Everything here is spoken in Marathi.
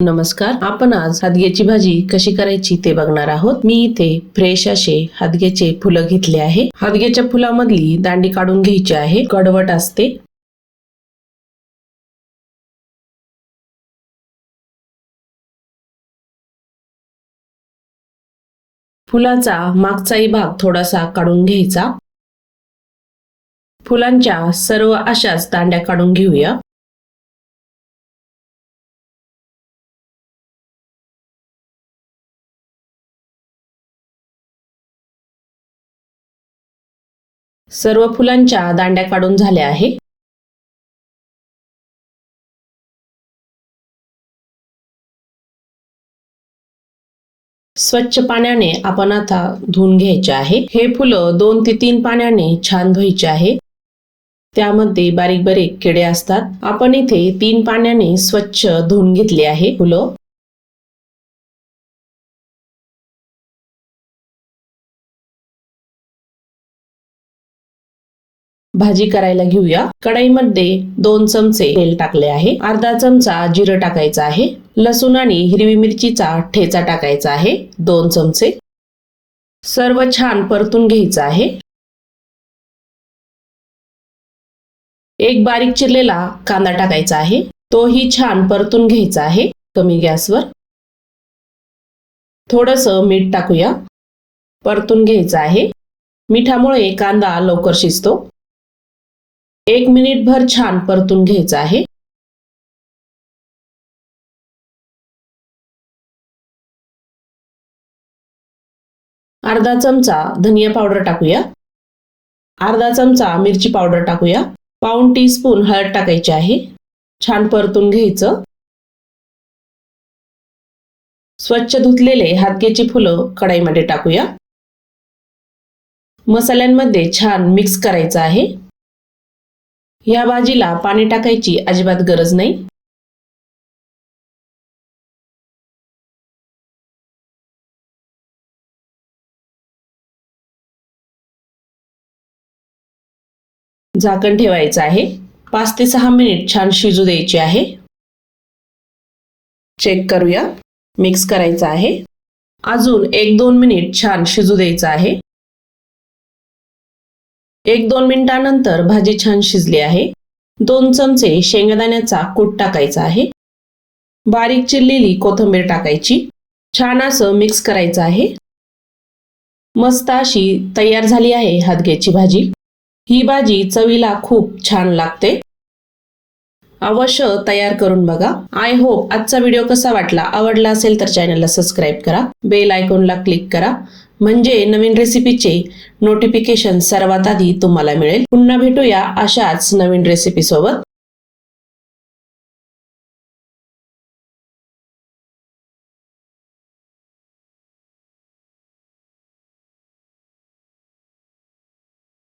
नमस्कार. आपण आज हादग्याची भाजी कशी करायची ते बघणार आहोत. मी इथे फ्रेश असे हादग्याचे फुलं घेतले आहे. हादग्याच्या फुलामधली दांडी काढून घ्यायची आहे. कडवट असते. फुलाचा मागचाही भाग थोडासा काढून घ्यायचा. फुलांच्या सर्व अशाच दांड्या काढून घेऊया. सर्व फुलांच्या दांड्या काढून झाल्या आहे. स्वच्छ पाण्याने आपण आता धुवून घ्यायचे आहे. हे फुलं दोन ते तीन पाण्याने छान धुवायचे आहे. त्यामध्ये बारीक बारीक किडे असतात. आपण इथे तीन पाण्याने स्वच्छ धुवून घेतले आहे फुलं. भाजी करायला घेऊया. कढईमध्ये दोन चमचे तेल टाकले आहे. अर्धा चमचा जिरं टाकायचं आहे. लसूण आणि हिरवी मिरचीचा ठेचा टाकायचा आहे. दोन चमचे. सर्व छान परतून घ्यायचं आहे. एक बारीक चिरलेला कांदा टाकायचा आहे. तोही छान परतून घ्यायचा आहे. कमी गॅसवर. थोडस मीठ टाकूया. परतून घ्यायचं आहे. मिठामुळे कांदा लवकर शिजतो. एक मिनिट भर छान परतून घ्यायचं आहे. अर्धा चमचा धनिया पावडर टाकूया. अर्धा चमचा मिरची पावडर टाकूया. पाऊन टी स्पून हळद टाकायची आहे. छान परतून घ्यायचं. स्वच्छ धुतलेले हातग्याची फुलं कढाईमध्ये टाकूया. मसाल्यांमध्ये छान मिक्स करायचं आहे. या भाजीला पाणी टाकायची अजिबात गरज नाही. झाकण ठेवायचं आहे. पाच ते सहा मिनिट छान शिजू द्यायचे आहे. चेक करूया. मिक्स करायचं आहे. अजून एक दोन मिनिट छान शिजू द्यायचं आहे. एक दोन मिनिटानंतर भाजी छान शिजली आहे. दोन चमचे शेंगदाण्याचा कूट टाकायचा आहे. बारीक चिरलेली कोथिंबीर टाकायची. छान असं मिक्स करायचं आहे. मस्त अशी तयार झाली आहे हादग्याची भाजी. ही भाजी चवीला खूप छान लागते. अवश्य तयार करून बघा. आय होप आजचा व्हिडिओ कसा वाटला आवडला असेल तर चॅनलला सबस्क्राईब करा. बेल आयकॉनला क्लिक करा. म्हणजे नवीन रेसिपीचे नोटिफिकेशन सर्वात आधी तुम्हाला मिळेल. पुन्हा भेटूया अशाच नवीन रेसिपी सोबत.